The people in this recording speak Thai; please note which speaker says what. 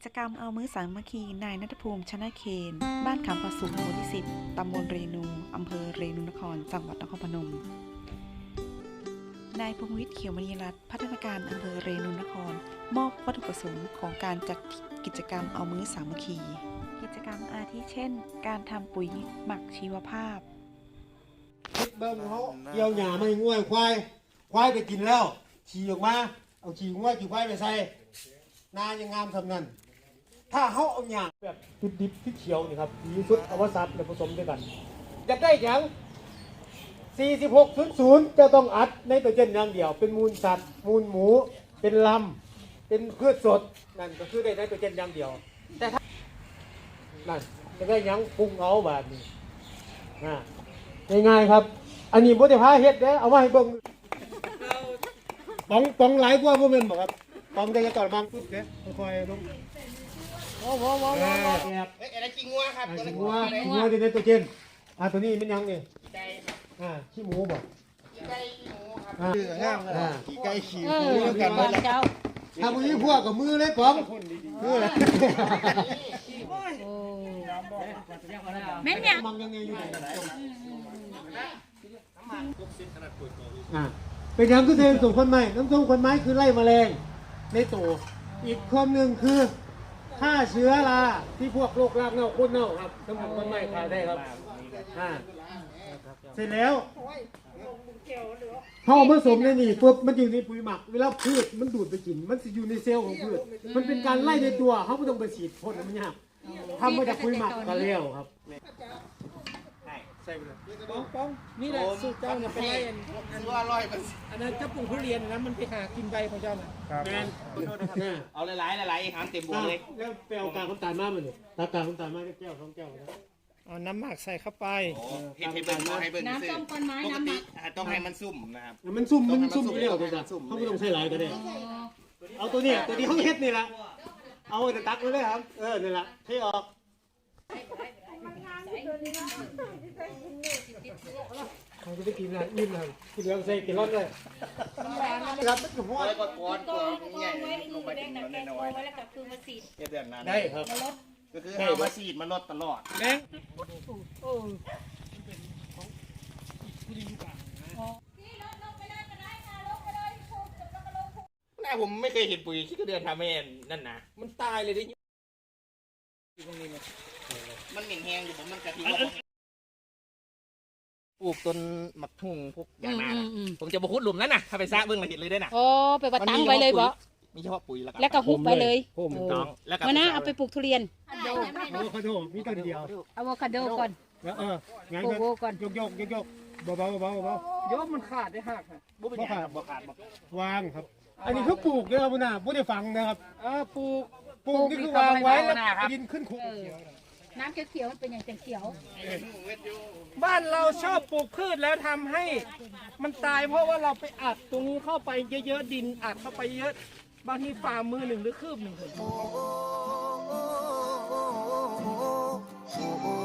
Speaker 1: กิจกรรมเอามือสามัคคีนายนัทภูมิชนะเคน บ้านขามประสุมหมู่ที่ 10 ตำบลเรนูอำเภอเรนูนคร จังหวัดนครพนม นายพงวิทย์เขียวมณีรัตน์พัฒนาการอำเภอเรนูนคร มอบวัตถุประสงค์ของการจัดกิจกรรมเอามือสามัคคี กิจกรรมอาทิเช่น การทำปุ๋ยหมักชีวภาพ
Speaker 2: คิดเบิ่งเขาเกี่ยวหญ้าไม่ง่วยควายควายไปกินแล้วฉี่ออกมาเอาฉี่ง่วยฉี่ควายไปใส่นายังงามสำนัน ถ้าเขาเอาหญ้าแบบดิบดิบที่เขียวนี่ครับดีสุดเอาวสัตว์และผสมด้วยกันอยากได้หยัง4600 จะต้องอัดในตัวเจนอย่างเดียว เป็นมูลสัตว์ มูลหมู เป็นลำ เป็นพืชสด นั่นก็คือได้ในตัวเจนอย่างเดียว แต่ถ้า นั่นจะได้หยังปรุงเอาแบบนี้นะง่ายๆครับ อันนี้บ่ได้พาเฮ็ดเด้อเอามาให้เบิ่งปองปองหลายกว่าบ่แม่นบ่ครับปองได้จะก่อนบางปุ๊บเด้อค่อยๆลง ว้าวว้าวว้าวว้าวแอบ
Speaker 3: เอ้ยอะไรจริงงัวครับ
Speaker 2: อ่า
Speaker 3: ตัว
Speaker 2: สิ
Speaker 3: นั้น
Speaker 2: งัวสิงัวที่ในตัวเจนอ่าตัวนี้มันยังนี่
Speaker 3: ไก่ครับ
Speaker 2: อ่าขี้หมูบ่
Speaker 3: ไก่หมูครับ
Speaker 2: อ่า
Speaker 3: ชื่องามอะขี่ไก่ขี่
Speaker 4: เอ
Speaker 3: หมู
Speaker 4: อ
Speaker 3: กันหมดแล้ว
Speaker 4: เจ้า
Speaker 2: ถ้าบ่มีพวกกับมือเลยปองมือเลย
Speaker 4: แม่นเนี่ย
Speaker 2: มังยังไงอยู่ไหนอ่าเป็นหยังคือเทนส่งคนใหม่น้ำส้มคนไม้คือไล่แมลงในตัวอีกความหนึ่งคือ ฆ่าเชื้อราที่พวกโรครากเน่าโคตรเน่าครับสมุนคนไม้ขายได้ครับอ่าเสร็จแล้วพอเอาผสมในนี่ปุ๊บมันอยู่ในปุ๋ยหมัก เวลาพืชมันดูดไปกิน มันสิอยู่ในเซลล์ของพืช มันเป็นการไล่ในตัวเขาไม่ต้องไปฉีดพ่นมันยากทำมาจากปุ๋ยหมักก็เลี้ยวครับ
Speaker 5: ป้องป้องนี่แหละสูตรเจ้าเนี่ยเป็นไรอัน
Speaker 3: คือว่าร้อยเปอร์เซ็นต์
Speaker 5: อันนั้นเจ้าปลูกทุเรียนนะมันไปหากินใบของเจ้าน่ะ
Speaker 2: แมนอ่า
Speaker 3: เอาหลายๆหลายๆครับเต็มบัวเลย
Speaker 2: แล้วไปเอากากน้ำตาลมามันนี่ตากากน้ำตาลมาแก้วสองแก้วนะ
Speaker 5: เอาน้ำหมักใส่เข้าไป
Speaker 3: เห็ดให้เบิ่งเอาให้เบิ่ง
Speaker 4: น้ำต้มก้อนไม้
Speaker 3: ปก
Speaker 4: น้ำห
Speaker 3: ติ
Speaker 4: มัก
Speaker 3: อะต้องให้มันซุ่มนะครับ
Speaker 2: มันซุ่มมันซุ่ม
Speaker 3: ต้องให้มันซุ่ม
Speaker 2: ไปเร็วตัวจ้ะ
Speaker 3: ซุ่ม
Speaker 2: เขาไม่ต้องใช้หลายก็ได้เอาตัวนี้ตัวนี้เขาเฮ็ดนี่ละเอาแต่ตักไว้เลยครับ เออนี่ละเทออก เขาจะไปกินนะอิ่มนะกินแล้วใส่กินร้อนเลยครับมันก็พอ
Speaker 3: แล้วก็ก้อน
Speaker 4: ก
Speaker 3: ก้
Speaker 4: อ
Speaker 3: องน
Speaker 4: ก
Speaker 3: ใหญ่
Speaker 4: องไว้
Speaker 3: ลงไป
Speaker 4: แด
Speaker 3: ถึ
Speaker 4: ง
Speaker 3: ง
Speaker 4: หนักแกง
Speaker 3: น้
Speaker 4: ก
Speaker 3: อ
Speaker 4: อยงไว้แล้วก็คือมาสีด
Speaker 3: ๆเดือนนั้น
Speaker 2: ได้ครับ
Speaker 4: มาลด
Speaker 3: ก็คือเอามาสีดมันลดตลอด
Speaker 5: แดง
Speaker 3: น่าผมไม่เคยเห็นปุ๋ยที่ก็เดือนทำให้นั่นนะ
Speaker 5: มันตายเลยดิ
Speaker 3: มัน เหม็นแห้งอยู่ผมมันกะทิปลูกต้นมะทุ่งพวกอย่างนั้นนะผมจะมาขุดหลุมนั่นน่ะถ้าไปซะเบิ่งละเห็นเลยได้น่ะ
Speaker 4: โอ้ไปว่าตั้งไว้เลยบ่
Speaker 3: มีเฉพาะปุ๋ยแล้วก็
Speaker 4: แล้วก็หุบไปเลย
Speaker 2: ผม
Speaker 4: โอ้
Speaker 3: น้องแล้วก็
Speaker 4: มานะเอาไปปลูกทุเรียน
Speaker 2: โอ้ขอโทษมีต้นเดียว
Speaker 4: อะโวคาโดก่อน
Speaker 2: แล้วเอองั้น
Speaker 4: โก
Speaker 2: ก็
Speaker 4: โก้ก่อน
Speaker 2: ยกยกยกยกเบาเบาเบาเบา
Speaker 5: โยมมันขาดได้หักอะ
Speaker 3: บ่เป็นหยังครับบ่ขาดบ่
Speaker 2: วางครับ อันนี้คือปลูกนะครับคุณอาไม่ได้ฟังนะครับ
Speaker 5: เออปลูก
Speaker 2: ปลูกนี่คือวางไว้แล้วดินขึ้นคุก
Speaker 4: เออ น้ำเขียวๆมันเป็นอย่างเขียว
Speaker 5: บ้านเราชอบปลูกพืชแล้วทำให้มันตายเพราะว่าเราไปอัดตรงนี้เข้าไปเยอะๆดินอัดเข้าไปเยอะบางทีฝ่ามือหนึ่งหรือคืบหนึ่ง โอ้